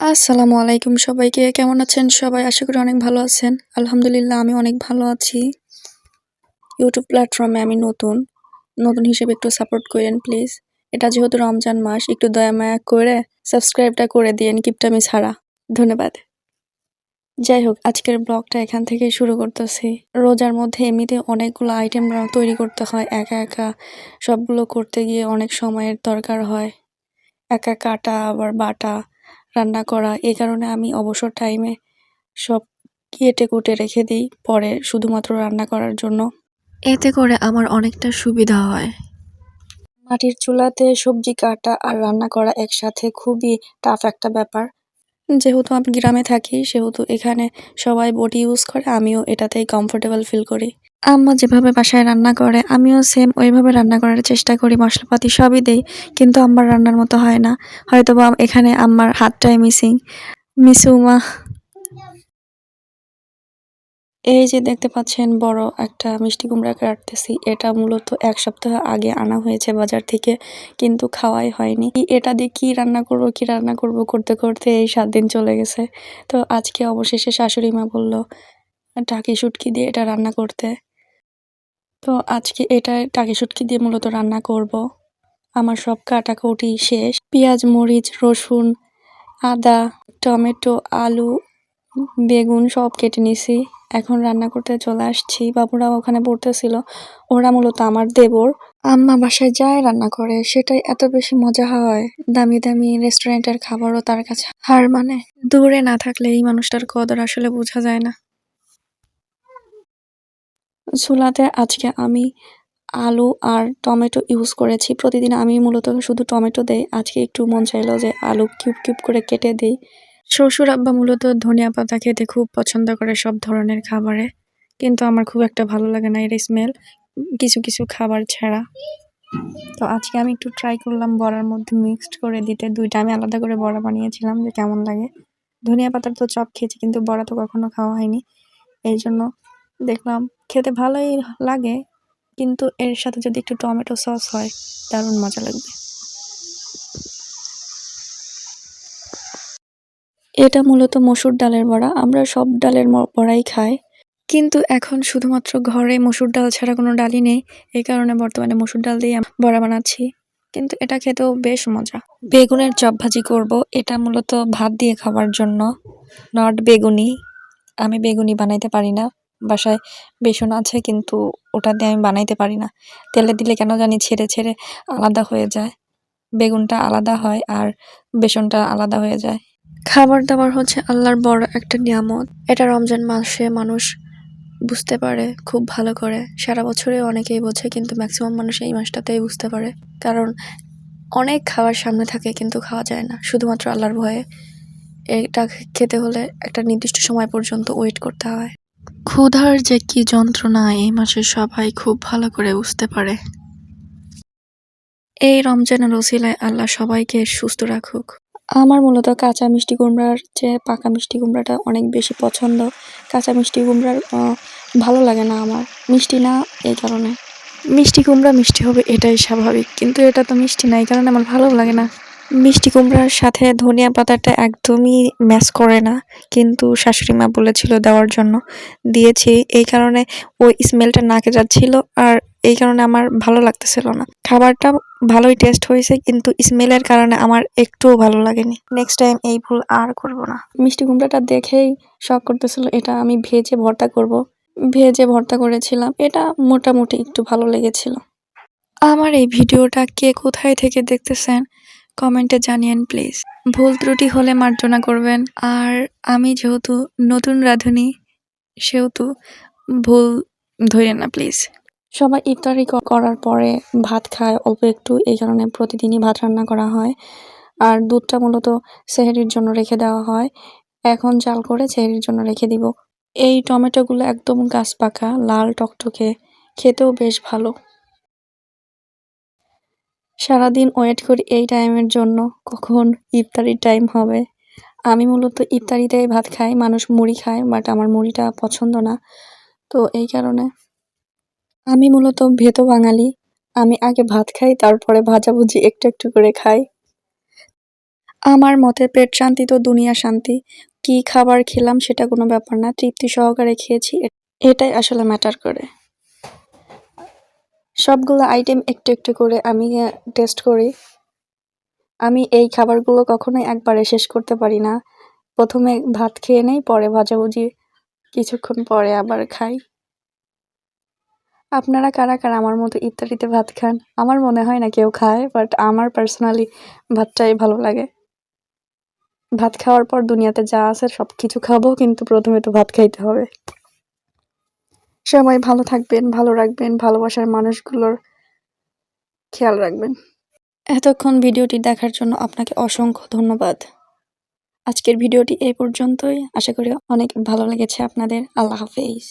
আসসালামু আলাইকুম সবাইকে। কেমন আছেন সবাই? আশা করি অনেক ভালো আছেন। আলহামদুলিল্লাহ, আমি অনেক ভালো আছি। ইউটিউব প্ল্যাটফর্মে আমি নতুন। নতুন হিসেবে একটু সাপোর্ট করেন প্লিজ এটা যেহেতু রমজান মাস, একটু দয়া মায়া করে সাবস্ক্রাইবটা করে দিয়েন কিপটামি ছাড়া ধন্যবাদ। যাই হোক, আজকের ব্লগটা এখান থেকে শুরু করতেছি। রোজার মধ্যে এমনিতে অনেকগুলো আইটেম তৈরি করতে হয়। একা একা সবগুলো করতে গিয়ে অনেক সময়ের দরকার হয়। একা কাটা আবার বাটা রান্না করা। এই কারণে আমি অবসর টাইমে সব কেটে কুটে রেখে দিই পরে শুধুমাত্র রান্না করার জন্য। এতে করে আমার অনেকটা সুবিধা হয়। মাটির চুলাতে সবজি কাটা আর রান্না করা একসাথে খুবই টাফ একটা ব্যাপার। যেহেতু আমি গ্রামে থাকি সেহেতু এখানে সবাই বটি ইউজ করে আমিও এটাতেই কমফোর্টেবল ফিল করি। আম্মা যেভাবে বাসায় রান্না করে, আমিও সেম ওইভাবে রান্না করার চেষ্টা করি, মশলাপাতি সবই দেই, কিন্তু আম্মার রান্নার মতো হয় না। হয়তো বা এখানে আম্মার হাতটাই মিসিং মিসুমা এই যে দেখতে পাচ্ছেন, বড় একটা মিষ্টি কুমড়া কাটতেছি। এটা মূলত এক সপ্তাহ আগে আনা হয়েছে বাজার থেকে, কিন্তু খাওয়াই হয়নি। এটা দিয়ে কি রান্না করব, কি রান্না করব করতে করতে এই সাত দিন চলে গেছে। তো আজকে অবশেষে শাশুড়ি মা বলল টাকি শুটকি দিয়ে এটা রান্না করতে। তো আজকে এটা টাকি শুটকি দিয়ে মূলত রান্না করব। আমার সব কাটাকুটি শেষ। পেঁয়াজ, মরিচ, রসুন, আদা, টমেটো, আলু, বেগুন সব কেটে নিছি। এখন রান্না করতে চলে আসছি। বাবুরা ওখানে পড়তেছিল। ওরা মূলত আমার দেবর। আম্মা বাসায় যায় রান্না করে। সেটাই এত বেশি মজা হয়। দামি দামি রেস্টুরেন্টের খাবারও তার কাছে। হার মানে দূরে না থাকলে এই মানুষটার কদর আসলে বোঝা যায় না। চুলাতে আজকে আমি আলু আর টমেটো ইউজ করেছি। প্রতিদিন আমি মূলত শুধু টমেটো দেই, আজকে একটু মন চাইলো যে আলু কিউব কিউব করে কেটে দিই। শ্বশুর আব্বা মূলত ধনিয়া পাতা খেতে খুব পছন্দ করে সব ধরনের খাবারে, কিন্তু আমার খুব একটা ভালো লাগে না এর স্মেল কিছু কিছু খাবার ছাড়া। তো আজকে আমি একটু ট্রাই করলাম বড়ার মধ্যে মিক্সড করে দিতে। দুইটা আমি আলাদা করে বড়া বানিয়েছিলাম যে কেমন লাগে। ধনিয়া পাতার তো চপ খেয়েছি, কিন্তু বড়া তো কখনো খাওয়া হয়নি। এই জন্য দেখলাম খেতে ভালোই লাগে, কিন্তু এর সাথে যদি একটু টমেটো সস হয়, দারুণ মজা লাগবে। এটা মূলত মসুর ডালের বড়া, আমরা সব ডালের বড়াই খাই। কিন্তু এখন শুধুমাত্র ঘরে মসুর ডাল ছাড়া কোনো ডালই নেই, এই কারণে বর্তমানে মসুর ডাল দিয়ে বড়া বানাচ্ছি। কিন্তু এটা খেতেও বেশ মজা। বেগুনের চপ ভাজি করব, এটা মূলত ভাত দিয়ে খাবার জন্য, নট বেগুনি। আমি বেগুনি বানাইতে পারি না। বাসায় বেসন আছে, কিন্তু ওটা দিয়ে আমি বানাইতে পারি না। তেলে দিলে কেন জানি ছেড়ে ছেড়ে আলাদা হয়ে যায়। বেগুনটা আলাদা হয় আর বেসনটা আলাদা হয়ে যায়। খাবার দাবার হচ্ছে আল্লাহর বড় একটা নিয়ামত। এটা রমজান মাসে মানুষ বুঝতে পারে, খুব ভালো করে। সারা বছরে অনেকেই বোঝে, কিন্তু ম্যাক্সিমাম মানুষ এই মাসটাতেই বুঝতে পারে। কারণ অনেক খাবার সামনে থাকে, কিন্তু খাওয়া যায় না। শুধুমাত্র আল্লাহর ভয়ে এটা খেতে হলে একটা নির্দিষ্ট সময় পর্যন্ত ওয়েট করতে হয়। ক্ষুধার যে কি যন্ত্রণা, এই মাসে সবাই খুব ভালো করে বুঝতে পারে। এই রমজানের ওসিলায় আল্লাহ সবাইকে সুস্থ রাখুক। আমার মূলত কাঁচা মিষ্টি কুমড়ার চেয়ে পাকা মিষ্টি কুমড়াটা অনেক বেশি পছন্দ। কাঁচা মিষ্টি কুমড়ার ভালো লাগে না আমার। মিষ্টি না এই কারণে। মিষ্টি কুমড়া মিষ্টি হবে এটাই স্বাভাবিক, কিন্তু এটা তো মিষ্টি না, এই কারণে আমার ভালো লাগে না। মিষ্টি কুমড়ার সাথে ধনিয়া পাতাটা একদমই ম্যাচ করে না। কিন্তু শাশুড়ি মা বলেছিল দেওয়ার জন্য। দিয়েছি। এই কারণে ওই স্মেলটা নাকে যাচ্ছিল আর এই কারণে আমার ভালো লাগতেছিল না। খাবারটা ভালোই টেস্ট হয়েছে কিন্তু স্মেলের কারণে আমার একটুও ভালো লাগেনি। নেক্সট টাইম এই ভুল আর করব না। মিষ্টি কুমড়াটা দেখেই শখ করতেছিল এটা আমি ভেজে ভর্তা করব। ভেজে ভর্তা করেছিলাম এটা মোটামুটি একটু ভালো লেগেছিল। আমার এই ভিডিওটা কে কোথায় থেকে দেখতেছেন? কমেন্টে জানিয়েন, প্লিজ। ভুল ত্রুটি হলে মার্জনা করবেন। আর আমি যেহেতু নতুন রাঁধুনি, সেহেতু ভুল ধরেন না, প্লিজ। সবাই ইফতারি করার পরে ভাত খায়, অল্প একটু, এই কারণে প্রতিদিনই ভাত রান্না করা হয়। আর দুধটা মূলত সেহেরির জন্য রেখে দেওয়া হয়। এখন চাল করে সেহেরির জন্য রেখে দিব। এই টমেটোগুলো একদম গাছ পাকা, লাল টকটকে, খেতেও বেশ ভালো। সারাদিন ওয়েট করি এই টাইমের জন্য, কখন ইফতারির টাইম হবে। আমি মূলত ইফতারিতেই ভাত খাই, মানুষ মুড়ি খায় বাট আমার মুড়িটা পছন্দ না। তো এই কারণে আমি মূলত ভেত বাঙালি। আমি আগে ভাত খাই, তারপরে ভাজাভুজি একটু একটু করে খাই। আমার মতে পেট শান্তি তো দুনিয়া শান্তি। কি খাবার খেলাম সেটা কোনো ব্যাপার না, তৃপ্তি সহকারে খেয়েছি, এটাই আসলে ম্যাটার করে। সবগুলো আইটেম একটু একটু করে আমি টেস্ট করি। আমি এই খাবারগুলো কখনোই একবারে শেষ করতে পারি না। প্রথমে ভাত খেয়ে নেই, পরে ভাজাভুজি কিছুক্ষণ পরে আবার খাই। আপনারা কারা কারা আমার মতো ইফতারিতে ভাত খান? আমার মনে হয় না কেউ খায় বাট আমার পার্সোনালি ভাতটাই ভালো লাগে। ভাত খাওয়ার পর দুনিয়াতে যা আছে সব কিছু খাব, কিন্তু প্রথমে তো ভাত খাইতে হবে। সবাই ভালো থাকবেন, ভালো রাখবেন, ভালোবাসার মানুষগুলোর খেয়াল রাখবেন। এতক্ষণ ভিডিওটি দেখার জন্য আপনাকে অসংখ্য ধন্যবাদ। আজকের ভিডিওটি এই পর্যন্তই। আশা করি অনেক ভালো লেগেছে আপনাদের। আল্লাহ হাফেজ।